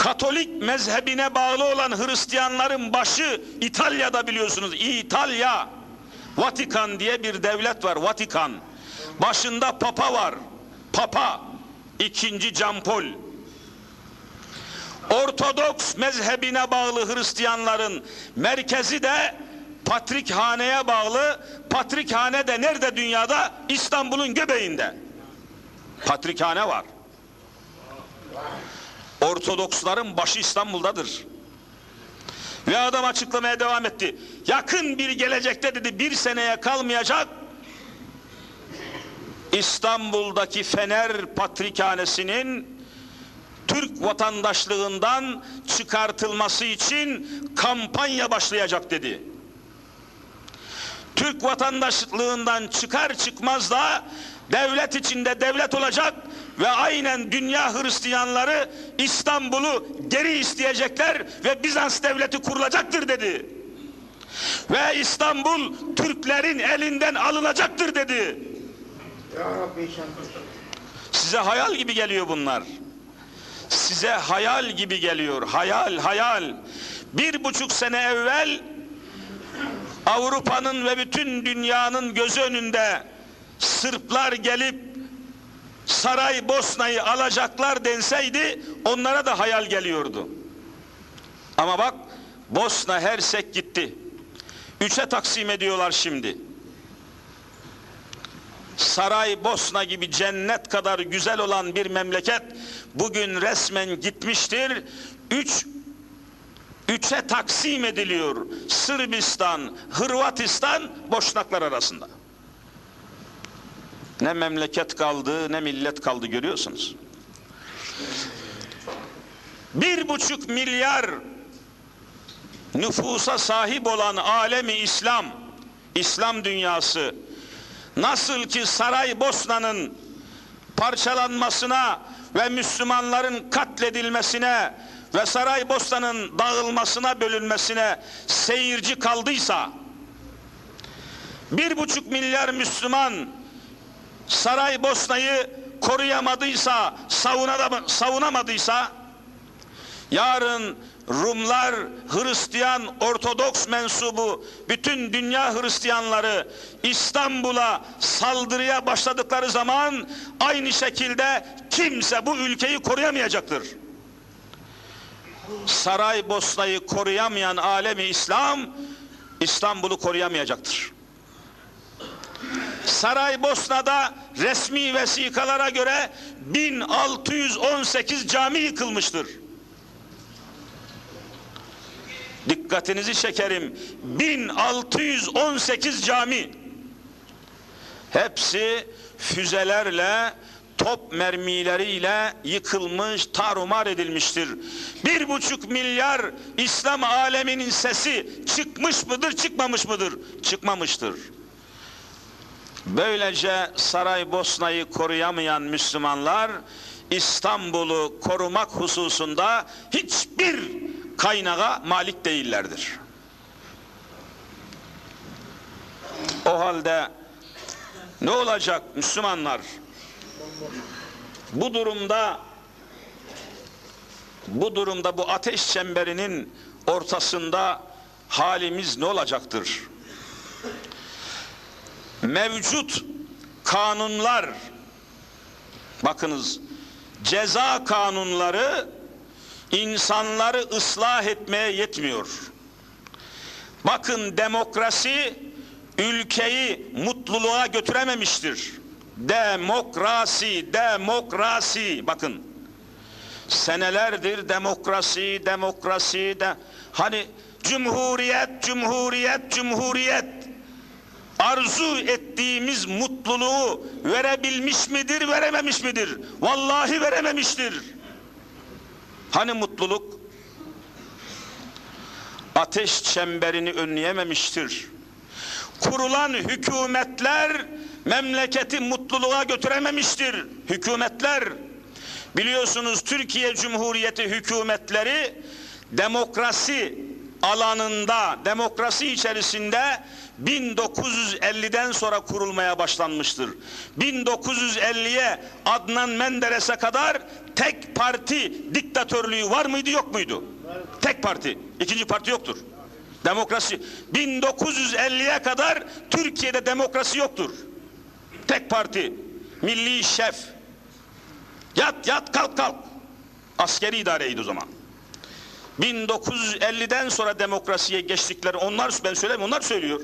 Katolik mezhebine bağlı olan Hristiyanların başı İtalya'da biliyorsunuz. İtalya. Vatikan diye bir devlet var. Vatikan. Başında papa var. Papa. ikinci Can Paul. Ortodoks mezhebine bağlı Hristiyanların merkezi de Patrikhane'ye bağlı. Patrikhane de nerede dünyada? İstanbul'un göbeğinde. Patrikhane var. Ortodoksların başı İstanbul'dadır. Ve adam açıklamaya devam etti. Yakın bir gelecekte dedi bir seneye kalmayacak. İstanbul'daki Fener Patrikhanesi'nin Türk vatandaşlığından çıkartılması için kampanya başlayacak dedi. Türk vatandaşlığından çıkar çıkmaz da devlet içinde devlet olacak ve aynen dünya Hristiyanları İstanbul'u geri isteyecekler ve Bizans devleti kurulacaktır dedi. Ve İstanbul Türklerin elinden alınacaktır dedi. Size hayal gibi geliyor bunlar. Size hayal gibi geliyor. Hayal, hayal. Bir buçuk sene evvel Avrupa'nın ve bütün dünyanın gözü önünde Sırplar gelip Saraybosna'yı alacaklar denseydi onlara da hayal geliyordu. Ama bak Bosna Hersek gitti. Üçe taksim ediyorlar şimdi. Saraybosna gibi cennet kadar güzel olan bir memleket bugün resmen gitmiştir. Üç üçe taksim ediliyor. Sırbistan, Hırvatistan, Boşnaklar arasında. Ne memleket kaldı, ne millet kaldı görüyorsunuz. Bir buçuk milyar nüfusa sahip olan alemi İslam, İslam dünyası nasıl ki Saraybosna'nın parçalanmasına ve Müslümanların katledilmesine ve Saraybosna'nın dağılmasına bölünmesine seyirci kaldıysa bir buçuk milyar Müslüman Saraybosna'yı koruyamadıysa savunamadıysa yarın Rumlar, Hristiyan, Ortodoks mensubu, bütün dünya Hristiyanları İstanbul'a saldırıya başladıkları zaman aynı şekilde kimse bu ülkeyi koruyamayacaktır. Saraybosna'yı koruyamayan alemi İslam, İstanbul'u koruyamayacaktır. Saraybosna'da resmi vesikalara göre 1618 cami yıkılmıştır. Dikkatinizi çekerim. 1618 cami. Hepsi füzelerle, top mermileriyle yıkılmış, tarumar edilmiştir. Bir buçuk milyar İslam aleminin sesi çıkmış mıdır, çıkmamış mıdır? Çıkmamıştır. Böylece Saraybosna'yı koruyamayan Müslümanlar İstanbul'u korumak hususunda hiçbir kaynağa malik değillerdir. O halde ne olacak Müslümanlar? Bu durumda bu durumda bu ateş çemberinin ortasında halimiz ne olacaktır? Mevcut kanunlar bakınız ceza kanunları insanları ıslah etmeye yetmiyor. Bakın demokrasi ülkeyi mutluluğa götürememiştir. Demokrasi, demokrasi. Bakın senelerdir demokrasi, demokrasi de hani cumhuriyet, cumhuriyet, cumhuriyet arzu ettiğimiz mutluluğu verebilmiş midir, verememiş midir? Vallahi verememiştir. Hani mutluluk? Ateş çemberini önleyememiştir. Kurulan hükümetler memleketi mutluluğa götürememiştir. Hükümetler biliyorsunuz Türkiye Cumhuriyeti hükümetleri demokrasi alanında demokrasi içerisinde 1950'den sonra kurulmaya başlanmıştır. 1950'ye Adnan Menderes'e kadar tek parti diktatörlüğü var mıydı yok muydu? Tek parti. İkinci parti yoktur. Demokrasi. 1950'ye kadar Türkiye'de demokrasi yoktur. Tek parti. Milli şef. Yat yat kalk kalk. Askeri idareydi o zaman. 1950'den sonra demokrasiye geçtikleri onlar ben söyleyeyim onlar söylüyor.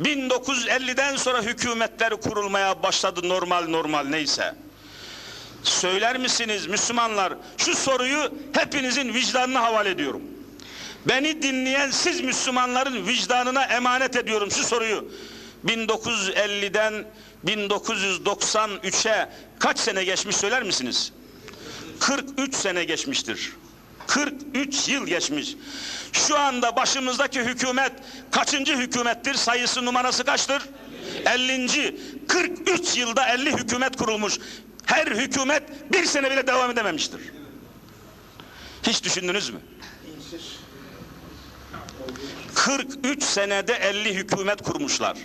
1950'den sonra hükümetler kurulmaya başladı normal normal neyse. Söyler misiniz Müslümanlar? Şu soruyu hepinizin vicdanına havale ediyorum. Beni dinleyen siz Müslümanların vicdanına emanet ediyorum şu soruyu. 1950'den 1993'e kaç sene geçmiş söyler misiniz? 43 sene geçmiştir. 43 yıl geçmiş. Şu anda başımızdaki hükümet kaçıncı hükümettir? Sayısı numarası kaçtır? 50. 43 yılda 50 hükümet kurulmuş. Her hükümet bir sene bile devam edememiştir. Hiç düşündünüz mü? İnsiz. 43 senede 50 hükümet kurmuşlar.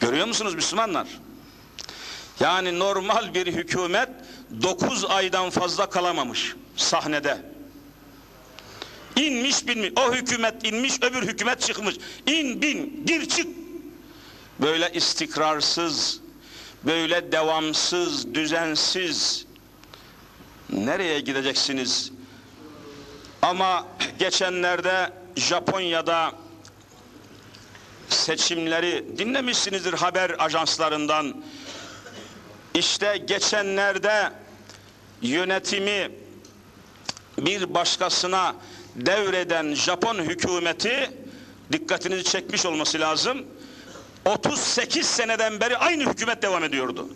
Görüyor musunuz Müslümanlar? Yani normal bir hükümet 9 aydan fazla kalamamış sahnede. İnmiş binmiş. O hükümet inmiş öbür hükümet çıkmış. İn bin gir çık. Böyle istikrarsız, böyle devamsız, düzensiz. Nereye gideceksiniz? Ama geçenlerde Japonya'da seçimleri dinlemişsinizdir haber ajanslarından. İşte geçenlerde yönetimi bir başkasına devreden Japon hükümeti dikkatinizi çekmiş olması lazım. 38 seneden beri aynı hükümet devam ediyordu.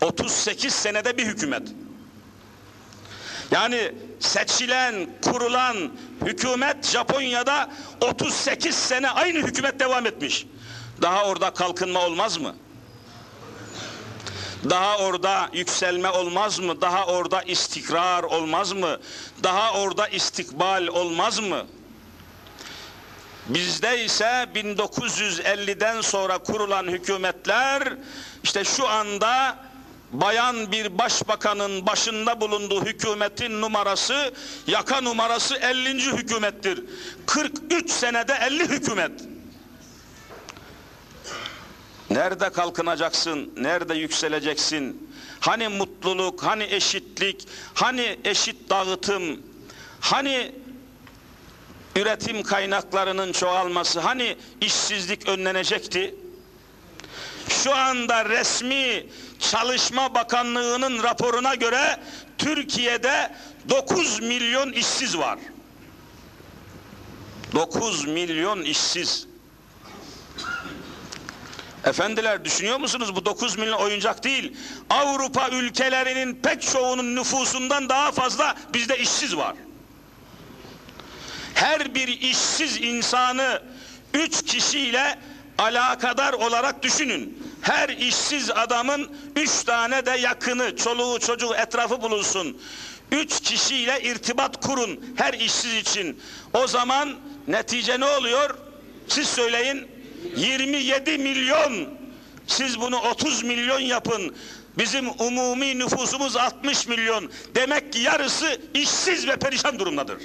38 senede bir hükümet. Yani seçilen, kurulan hükümet Japonya'da 38 sene aynı hükümet devam etmiş. Daha orada kalkınma olmaz mı? Daha orada yükselme olmaz mı? Daha orada istikrar olmaz mı? Daha orada istikbal olmaz mı? Bizde ise 1950'den sonra kurulan hükümetler işte şu anda bayan bir başbakanın başında bulunduğu hükümetin numarası yaka numarası 50. hükümettir. 43 senede 50 hükümet. Nerede kalkınacaksın? Nerede yükseleceksin? Hani mutluluk, hani eşitlik, hani eşit dağıtım, hani üretim kaynaklarının çoğalması, hani işsizlik önlenecekti? Şu anda resmi Çalışma Bakanlığı'nın raporuna göre Türkiye'de 9 milyon işsiz var. 9 milyon işsiz. Efendiler düşünüyor musunuz bu 9 milyon oyuncak değil. Avrupa ülkelerinin pek çoğunun nüfusundan daha fazla bizde işsiz var. Her bir işsiz insanı 3 kişiyle alakadar olarak düşünün. Her işsiz adamın 3 tane de yakını, çoluğu, çocuğu, etrafı bulunsun. 3 kişiyle irtibat kurun her işsiz için. O zaman netice ne oluyor? Siz söyleyin. 27 milyon. Siz bunu 30 milyon yapın. Bizim umumi nüfusumuz 60 milyon. Demek ki yarısı işsiz ve perişan durumdadır.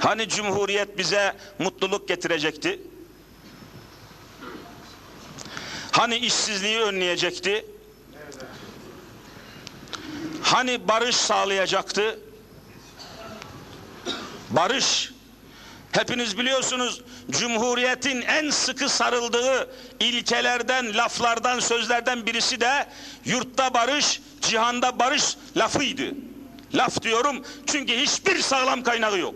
Hani Cumhuriyet bize mutluluk getirecekti? Hani işsizliği önleyecekti? Hani barış sağlayacaktı? Barış. Hepiniz biliyorsunuz Cumhuriyetin en sıkı sarıldığı ilkelerden, laflardan, sözlerden birisi de yurtta barış, cihanda barış lafıydı. Laf diyorum çünkü hiçbir sağlam kaynağı yok.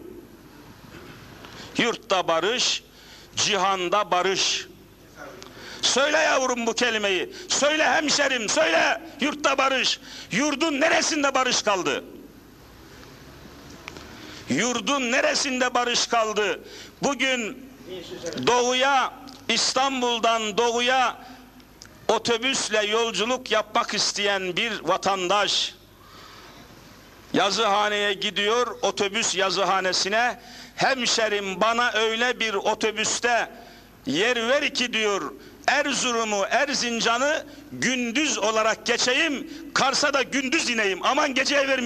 Yurtta barış, cihanda barış. Söyle yavrum bu kelimeyi. Söyle hemşerim, söyle yurtta barış. Yurdun neresinde barış kaldı? Yurdun neresinde barış kaldı? Bugün doğuya, İstanbul'dan doğuya otobüsle yolculuk yapmak isteyen bir vatandaş Yazıhaneye gidiyor otobüs yazıhanesine. Hemşerim bana öyle bir otobüste yer ver ki diyor Erzurum'u Erzincan'ı gündüz olarak geçeyim Kars'a da gündüz ineyim aman geceye vermeyeyim.